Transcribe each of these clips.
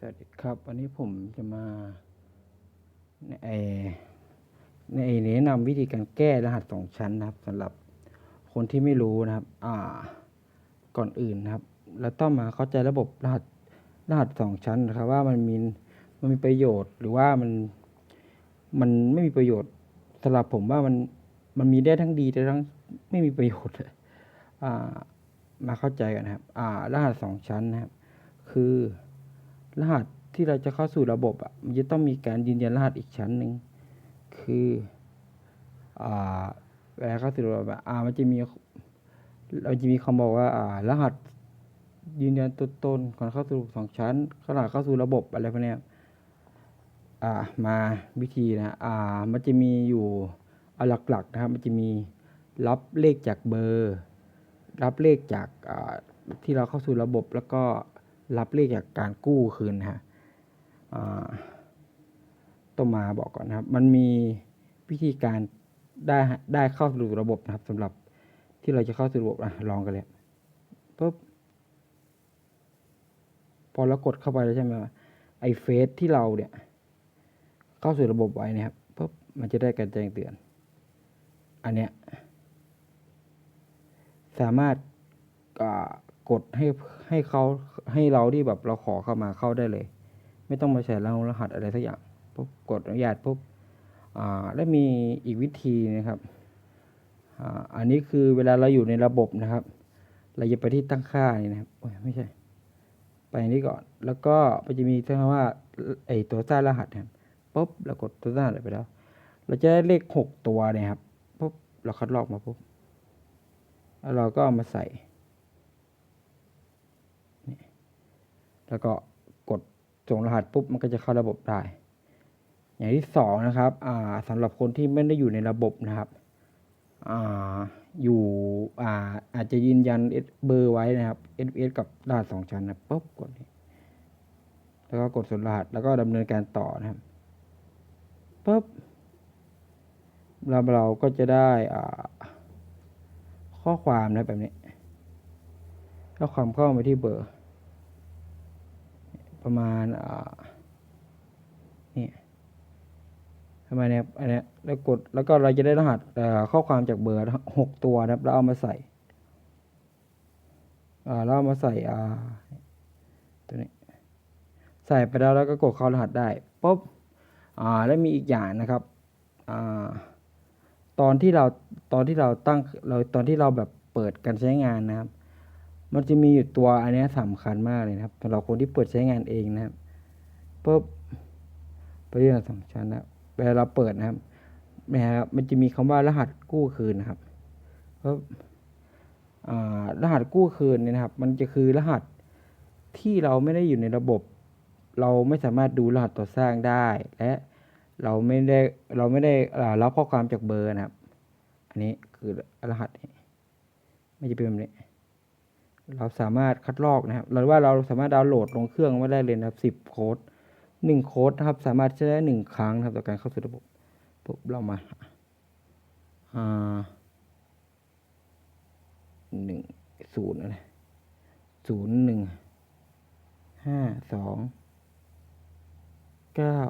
สวัสดีครับ วันนี้ผมจะมาในไอในแนะนำวิธีการแก้รหัสสองชั้นนะครับสำหรับคนที่ไม่รู้นะครับ อ่า ก่อนอื่นนะครับ เราต้องมาเข้าใจระบบรหัสรหัสสองชั้นนะครับ ว่ามันมีมันมีประโยชน์ หรือว่ามันมันไม่มีประโยชน์สำหรับผมว่ามันมันมีได้ทั้งดีแต่ทั้งไม่มีประโยชน์อ่ามาเข้าใจกันนะครับ อ่ารหัสสองชั้นนะครับ คือ รหัสที่เราจะเข้าสู่ระบบอะมันจะต้องมีการยืนยันรหัสอีกชั้นหนึ่งคืออ่าเวลาเข้าสู่ระบบอ่ามันจะมีเราจะมีคำบอกว่าอ่ารหัสยืนยันตัวตนก่อนเข้าสู่สองชั้นขณะเข้าสู่ระบบอะไรพวกนี้อ่ามาวิธีนะอ่ามันจะมีอยู่เอาหลักๆนะครับมันจะมีรับเลขจากเบอร์ รับเลขจากที่เราเข้าสู่ระบบแล้วก็ รับเลขจากการกู้คืนฮะต้องมาบอกก่อนนะครับ มันมีวิธีการได้ได้เข้าสู่ระบบนะครับสำหรับที่เราจะเข้าสู่ระบบอะลองกันเลยปุ๊บพอเรากดเข้าไปแล้วใช่ไหมไอเฟซที่เราเนี่ย เข้าสู่ระบบไว้เนะครับปุ๊บมันจะได้การแจ้งเตือน อันเนี้ยสามารถ กดให้ให้เขาให้เราที่แบบเราขอเข้ามาเข้าได้เลย ไม่ต้องมาใส่รหัสรหัสอะไรสักอย่างปุ๊บกดอนุญาตปุ๊บอ่าแล้วมีอีกวิธีนะครับอ่าอันนี้คือเวลาเราอยู่ในระบบนะครับ เราจะไปที่ตั้งค่านี่นะครับโอ้ยไม่ใช่ ไปนี้ก่อนแล้วก็มันจะมีคำว่าไอตัวสร้างรหัสนะครับปุ๊บเรากดตัวสร้างรหัสไปแล้ว เราจะได้เลขหกตัวเนี่ยครับปุ๊บเราคัดลอกมาปุ๊บแล้วเราก็เอามาใส่ แล้วก็กดส่งรหัสปุ๊บมันก็จะเข้าระบบได้ อย่างที่สองนะครับอ่าสำหรับคนที่ไม่ได้อยู่ในระบบนะครับอ่าอยู่อ่าอาจจะยืนยันเบอร์ไว้นะครับ SMS กับรหัสสองชั้นนะปุ๊บกดนี่แล้วก็กดส่วนรหัสแล้วก็ดำเนินการต่อนะครับปุ๊บเราเราก็จะได้อ่าข้อความนะแบบนี้ข้อความเข้ามาที่เบอร์ ประมาณนี่ทำไมเนี่ยอันนี้แล้วกดแล้วก็เราจะได้รหัสข้อความจากเบอร์หกตัวนะครับแล้วเอามาใส่อ่าเอามาใส่อ่าตัวนี้ใส่ไปแล้วแล้วก็กดเข้ารหัสได้ปุ๊บแล้วมีอีกอย่างนะครับอตอนที่เราตอนที่เราตั้งเราตอนที่เราแบบเปิดการใช้งานนะครับ มันจะมีอยู่ตัวอันนี้สำคัญมากเลยนะครับสำหรับคนที่เปิดใช้งานเองนะครับปุ๊บไปเรื่องสองชั้นะเวลาเราเปิดนะครับนะครับมันจะมีคำว่ารหัสกู้คืนนะครับปุ๊บรหัสกู้คืนเนี่ยนะครับ มันจะคือรหัสที่เราไม่ได้อยู่ในระบบ เราไม่สามารถดูรหัสตัวสร้างได้ และเราไม่ได้เราไม่ได้อ่ารับข้อความจากเบอร์นะครับ อันนี้คือรหัสนี้ไม่จะเป็นแบบนี้ เราสามารถคัดลอกนะครับหรือว่าเราสามารถดาวน์โหลดลงเครื่องไว้ได้เลยนะครับสิบโค้ดหนึ่งโค้ดนะครับสามารถใช้ได้หนึ่งครั้งนะครับต่อการเข้าสู่ระบบปุ๊บเรามาอ่าหนึ่งศูนย์อะไรศูนย์หนึ่งห้าสองเก้า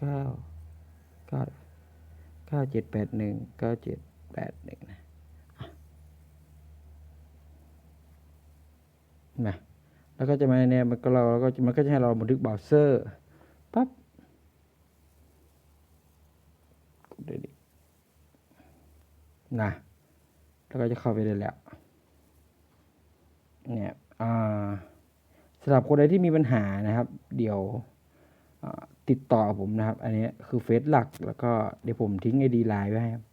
เก้าเก้าเก้าเจ็ดแปดหนึ่งเก้าเจ็ดแปดหนึ่งนะ นะแล้วก็จะมาในแนมันก็เราแล้วก็มันก็จะให้เราบันทึกเบราว์เซอร์ปั๊บกดได้ดินะแล้วก็จะเข้าไปได้แล้วเนี่ยอ่าสำหรับคนใดที่มีปัญหานะครับ เดี๋ยวติดต่อผมนะครับ อันนี้คือเฟซหลัก แล้วก็เดี๋ยวผมทิ้งไอดีไลน์ไว้ครับ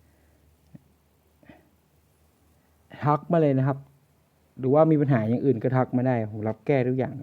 ทักมาเลยนะครับ หรือว่ามีปัญหาอย่างอื่นก็ทักมาได้ผมรับแก้ทุกอย่าง